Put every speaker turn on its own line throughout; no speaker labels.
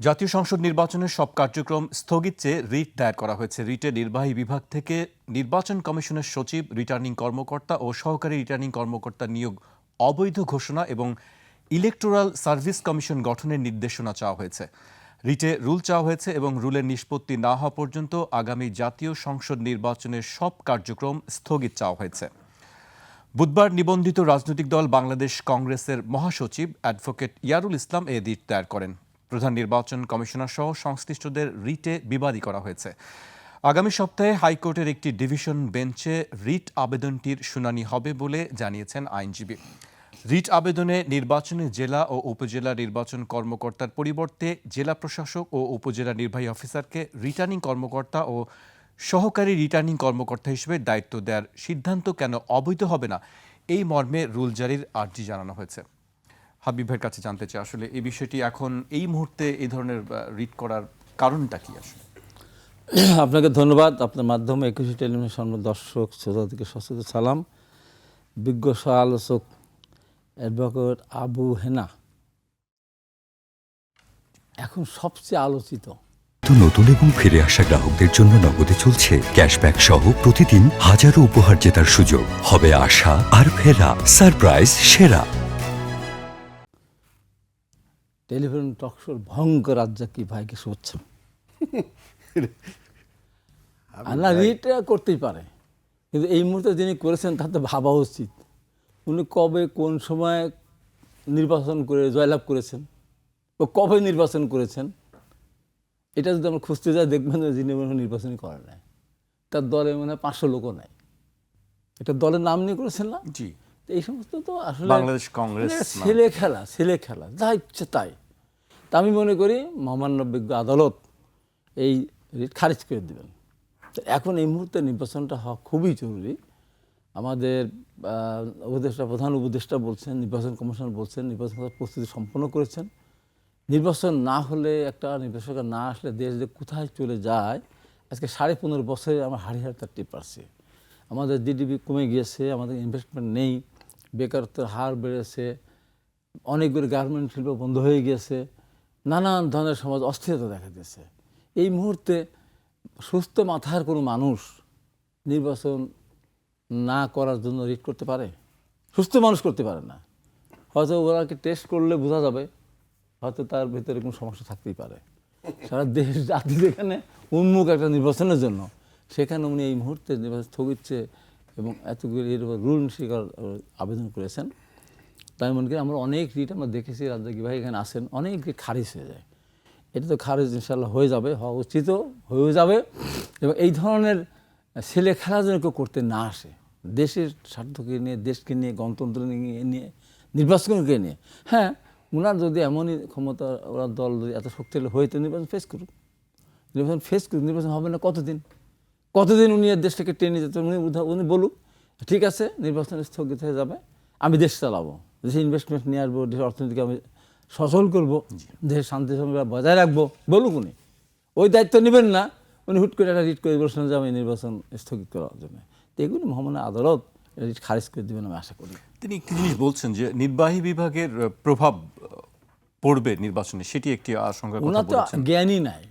জাতীয় সংসদ নির্বাচনের সব কার্যক্রম স্থগিত চেয়ে রিট দায়ের করা হয়েছে। রিটে নির্বাহী বিভাগ থেকে নির্বাচন কমিশনের সচিব, রিটার্নিং কর্মকর্তা ও সহকারী রিটার্নিং কর্মকর্তা নিয়োগ অবৈধ ঘোষণা এবং ইলেকটোরাল সার্ভিস কমিশন গঠনের নির্দেশনা চাওয়া হয়েছে। রিটে রুল চাওয়া হয়েছে এবং রুলের নিষ্পত্তি না হওয়া পর্যন্ত আগামী জাতীয় সংসদ নির্বাচনের সব কার্যক্রম স্থগিত চাওয়া হয়েছে। বুধবার নিবন্ধিত রাজনৈতিক দল বাংলাদেশ কংগ্রেসের মহাসচিব অ্যাডভোকেট ইয়ারুল ইসলাম এ রিট দায়ের করেন। প্রধান নির্বাচন কমিশনার সহ সংশ্লিষ্টদের রিটে বিবাদী করা হয়েছে। আগামী সপ্তাহে হাইকোর্টের একটি ডিভিশন বেঞ্চে রিট আবেদনটির শুনানি হবে বলে জানিয়েছেন আইনজীবী। রিট আবেদনে নির্বাচনে জেলা ও উপজেলা নির্বাচন কর্মকর্তার পরিবর্তে জেলা প্রশাসক ও উপজেলা নির্বাহী অফিসারকে রিটার্নিং কর্মকর্তা ও সহকারী রিটার্নিং কর্মকর্তা হিসেবে দায়িত্ব দেওয়ার সিদ্ধান্ত কেন অবৈধ হবে না, এই মর্মে রুল জারির আর্জি জানানো হয়েছে। হাবিবের কাছে জানতে চাই আসলে এই বিষয়টি এখন এই মুহূর্তে এই ধরনের রিট করার কারণটা কি আসলে?
আপনাকে ধন্যবাদ। আপনার মাধ্যমে একুশে টেলিভিশন দর্শক শ্রোতাদেরকে সচেতন সালাম। বিজ্ঞ সহ আলোচক অ্যাডভোকেট আবু হেনা এখন সবচেয়ে আলোচিত।
নতুন এবং ফিরে আসা গ্রাহকদের জন্য নগদে চলছে ক্যাশব্যাক সহ প্রতিদিন হাজারো উপহার জেতার সুযোগ। হবে আশা আর ফেরা। সারপ্রাইজ সেরা।
টেলিভিশন টকশোর ভয়ঙ্কর রাজ্জাকি ভাইকে শুভেচ্ছা। না রিট করতেই পারে। কিন্তু এই মুহূর্তে যিনি করেছেন তাতে ভাবা উচিত। উনি কবে কোন সময় নির্বাচন করে জয়লাভ করেছেন ও কবে নির্বাচন করেছেন এটা যদি আমরা খুঁজতে যাই দেখবেন যে যিনি মনে হয় নির্বাচনই করে নাই। তার দলে মনে হয় পাঁচশো লোকও নাই। এটা দলের নাম নিয়ে করেছেন না?
জি।
তো এই সমস্ত তো আসলে
বাংলাদেশ কংগ্রেস
মানে ছেলে খেলা ছেলে খেলা যা ইচ্ছে তাই। তা আমি মনে করি মহামান্য বিজ্ঞ আদালত এই রিট খারিজ করে দেবেন। তো এখন এই মুহূর্তে নির্বাচনটা হওয়া খুবই জরুরি। আমাদের উপদেষ্টা প্রধান উপদেষ্টা বলছেন নির্বাচন কমিশন বলছেন নির্বাচন প্রস্তুতি সম্পন্ন করেছেন। নির্বাচন না হলে একটা নির্বাচক না আসলে দেশ যে কোথায় চলে যায় আজকে সাড়ে পনেরো বছরে আমরা হাড়ি হাড়ি তার টিপ পারছি আমাদের জিডিপি কমে গিয়েছে আমাদের ইনভেস্টমেন্ট নেই। বেকারত্বের হার বেড়েছে, অনেকগুলো গার্মেন্ট শিল্প বন্ধ হয়ে গিয়েছে নানান ধরনের সমাজ অস্থিরতা দেখা দিয়েছে। এই মুহূর্তে সুস্থ মাথার কোনো মানুষ নির্বাচন না করার জন্য রিট করতে পারে? সুস্থ মানুষ করতে পারে না। হয়তো ওরাকে টেস্ট করলে বোঝা যাবে, হয়তো তার ভেতরে কোনো সমস্যা থাকতেই পারে। সারা দেশ জাতি যেখানে উন্মুখ একটা নির্বাচনের জন্য। সেখানে উনি এই মুহূর্তে নির্বাচন স্থগিত চেয়ে এবং এতগুলি এর রুল শিকার আবেদন করেছেন। তাই মনে করি আমরা অনেক রিট আমরা দেখেছি রাজ্জাকি ভাই এখানে আসেন, অনেক রিট খারিজ হয়ে যায়। এটা তো খারিজ ইনশাল্লাহ হয়ে যাবে, হওয়া উচিত হয়েও যাবে। এবং এই ধরনের ছেলে খেলা যেন কেউ করতে না আসে। দেশের স্বার্থকে নিয়ে, দেশকে নিয়ে, গণতন্ত্র নিয়ে নিয়ে, নির্বাচনকে নিয়ে। হ্যাঁ ওনার যদি এমনই ক্ষমতা, ওনার দল যদি এত শক্তিশালী হয়ে তো নির্বাচন ফেস করুক। নির্বাচন ফেস করুক, নির্বাচন হবে না কতদিন? কতদিন উনি এই দেশটাকে টেনে যেতে উনি উনি বলুক ঠিক আছে নির্বাচন স্থগিত হয়ে যাবে আমি দেশ চালাবো। দেশে ইনভেস্টমেন্ট নিয়ে আসব দেশের অর্থনীতিকে আমি সচল করব দেশের শান্তি সম্পর্ক বজায় রাখব বলুক উনি। ওই দায়িত্ব নেবেন না উনি হুট করে একটা রিট করে বলছেন যে আমি নির্বাচন স্থগিত করার জন্য। তো এগুলি মহামান্য আদালত রিট খারিজ করে দেবেন আমি আশা করি।
তিনি একটি জিনিস বলছেন যে নির্বাহী বিভাগের প্রভাব পড়বে নির্বাচনে সেটি একটি আশঙ্কা
ওনার তো জ্ঞানই নাই।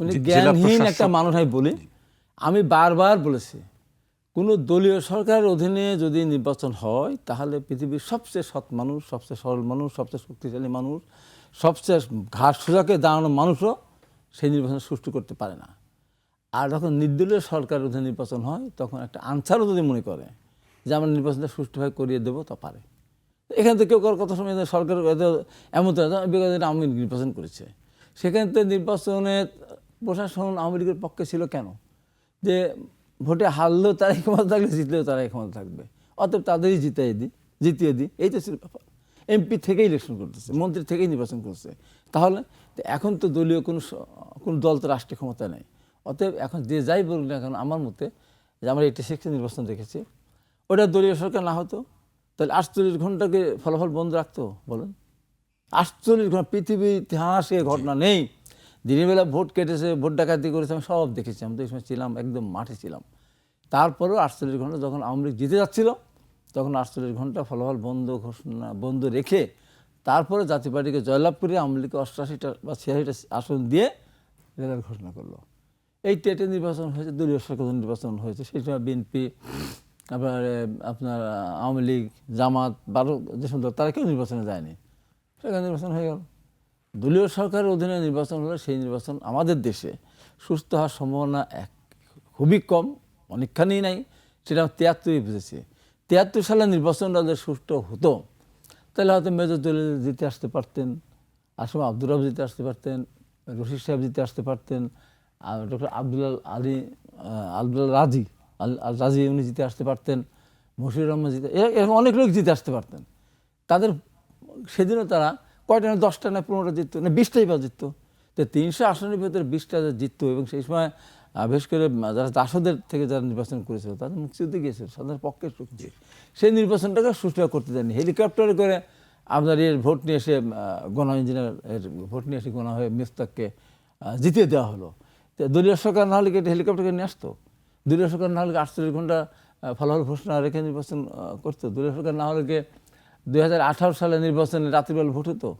উনি জ্ঞানহীন একটা মানুষ আমি বলি আমি বারবার বলেছি কোনো দলীয় সরকারের অধীনে যদি নির্বাচন হয় তাহলে পৃথিবীর সবচেয়ে সৎ মানুষ সবচেয়ে সরল মানুষ সবচেয়ে শক্তিশালী মানুষ সবচেয়ে ঘাট সোজাকে দাঁড়ানো মানুষও সেই নির্বাচন সুষ্ঠু করতে পারে না। আর যখন নির্দলীয় সরকারের অধীনে নির্বাচন হয় তখন একটা আনসারও যদি মনে করে যে আমরা নির্বাচনটা সুষ্ঠুভাবে করিয়ে দেবো তা পারে। এখান থেকে কেউ কারোর কথা সময় সরকার এমন দিনে নির্বাচন করেছে। সেখান থেকে নির্বাচনে প্রশাসন আওয়ামী লীগের পক্ষে ছিল কেন? যে ভোটে হারলেও তারাই ক্ষমতা থাকলে জিতলেও তারাই ক্ষমতা থাকবে। অতএব তাদেরই জিতিয়ে দিই জিতিয়ে দিই এই তো ছিল ব্যাপার। এমপি থেকেই ইলেকশন করতেছে, মন্ত্রী থেকেই নির্বাচন করছে। তাহলে এখন তো দলীয় কোনো কোনো দল তো রাষ্ট্রীয় ক্ষমতা নেই। অতএব এখন যে যাই বলুক না কেন, আমার মতে যে আমরা এইটি সিক্সটি নির্বাচন দেখেছি, ওটা দলীয় সরকার না হতো, তাহলে আটচল্লিশ ঘন্টাকে ফলাফল বন্ধ রাখতো, বলেন। আটচল্লিশ ঘণ্টা পৃথিবীর ইতিহাসে ঘটনা নেই। দিনের বেলা ভোট কেটেছে, ভোট ডাকাতি করেছে, আমি সব দেখেছি। আমি তো এই সময় ছিলাম, একদম মাঠে ছিলাম। তারপরেও আটচল্লিশ ঘণ্টা যখন আওয়ামী লীগ জিতে যাচ্ছিল, তখন আটচল্লিশ ঘণ্টা ফলাফল বন্ধ ঘোষণা, বন্ধ রেখে তারপরে জাতীয় পার্টিকে জয়লাভ করে আওয়ামী লীগকে অষ্টআশিটা বা ছিয়াশিটা আসন দিয়ে রেজাল্ট ঘোষণা করল। এই টেটে নির্বাচন হয়েছে, দলীয় সরকার নির্বাচন হয়েছে, সেই সময় বিএনপি আপনার আপনার আওয়ামী লীগ, জামাত, বারো যেসব তারা কেউ নির্বাচনে যায়নি। সেখানে নির্বাচন হয়ে গেল। দলীয় সরকারের অধীনে নির্বাচন হলে সেই নির্বাচন আমাদের দেশে সুস্থ হওয়ার সম্ভাবনা এক খুবই কম অনেকখানি নাই সেটা তিয়াত্তরই বুঝেছি। তিয়াত্তর সালে নির্বাচনটা যদি সুষ্ঠু হতো। তাহলে হয়তো মেজর দলিল জিতে আসতে পারতেন আসলে আব্দুর রব জিতে আসতে পারতেন রশিদ সাহেব জিতে আসতে পারতেন ডক্টর আব্দুল আলী আহ, আব্দুল রাজি আল রাজি উনি জিতে আসতে পারতেন মশিউর রহমান জিতে এরকম অনেক লোক জিতে আসতে পারতেন। তাদের সেদিনও তারা কয়টা না দশটা না পনেরোটা জিততো, না বিশটাই বা জিততো? তো তিনশো আসনের ভিতরে বিশটা জিততো এবং সেই সময় বিশেষ করে যারা দাসদের থেকে যারা নির্বাচন করেছিল, তাদের মুক্তিযুদ্ধে গিয়েছিল, সাধারণ পক্ষের শক্তি। সেই নির্বাচনটাকে সুষ্ঠু করতে দেয়নি। হেলিকপ্টারে করে আপনার এর ভোট নিয়ে এসে গণা ইঞ্জিনিয়ার এর ভোট নিয়ে এসে গণা হয়ে মিস্তাককে জিতিয়ে দেওয়া হলো। তো দলীয় সরকার না হলে কি হেলিকপ্টারকে নিয়ে আসতো? দলীয় সরকার না হলে আটচল্লিশ ঘণ্টা ফলাফল ঘোষণা রেখে নির্বাচন করতো? দলীয় সরকার না হলে দু হাজার আঠারো সালে নির্বাচনে রাত্রিবেলা ভোট হতো?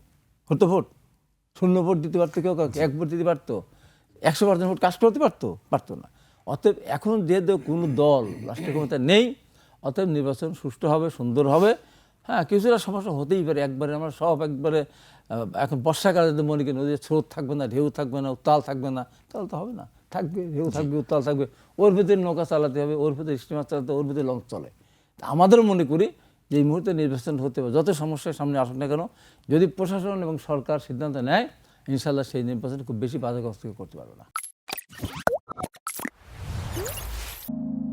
হতো ভোট। শূন্য ভোট দিতে পারতো কেউ কাউকে এক ভোট দিতে পারতো। একশো পার্সেন্ট ভোট কাজ করতে পারতো? পারতো না। অতএব এখন যেহেতু কোনো দল রাষ্ট্রীয় ক্ষমতা নেই অতএব নির্বাচন সুষ্ঠু হবে সুন্দর হবে। হ্যাঁ কিছুটা সমস্যা হতেই পারে। একবারে আমরা সব একবারে এখন বর্ষাকালে যদি মনে করি নদীর স্রোত থাকবে না ঢেউ থাকবে না উত্তাল থাকবে না তাহলে তো হবে না। থাকবে ঢেউ থাকবে উত্তাল থাকবে। ওর ভিতরে নৌকা চালাতে হবে ওর ভিতরে স্টিমার চালাতে হবে, ওর ভিতরে লঞ্চ চলে। তা আমাদেরও মনে করি যে এই মুহূর্তে নির্বাচন হতে হবে যত সমস্যার সামনে আসুক না কেন, যদি প্রশাসন এবং সরকার সিদ্ধান্ত নেয় ইনশাল্লাহ সেই নির্বাচন খুব বেশি বাধাগ্রস্ত করতে পারবে না।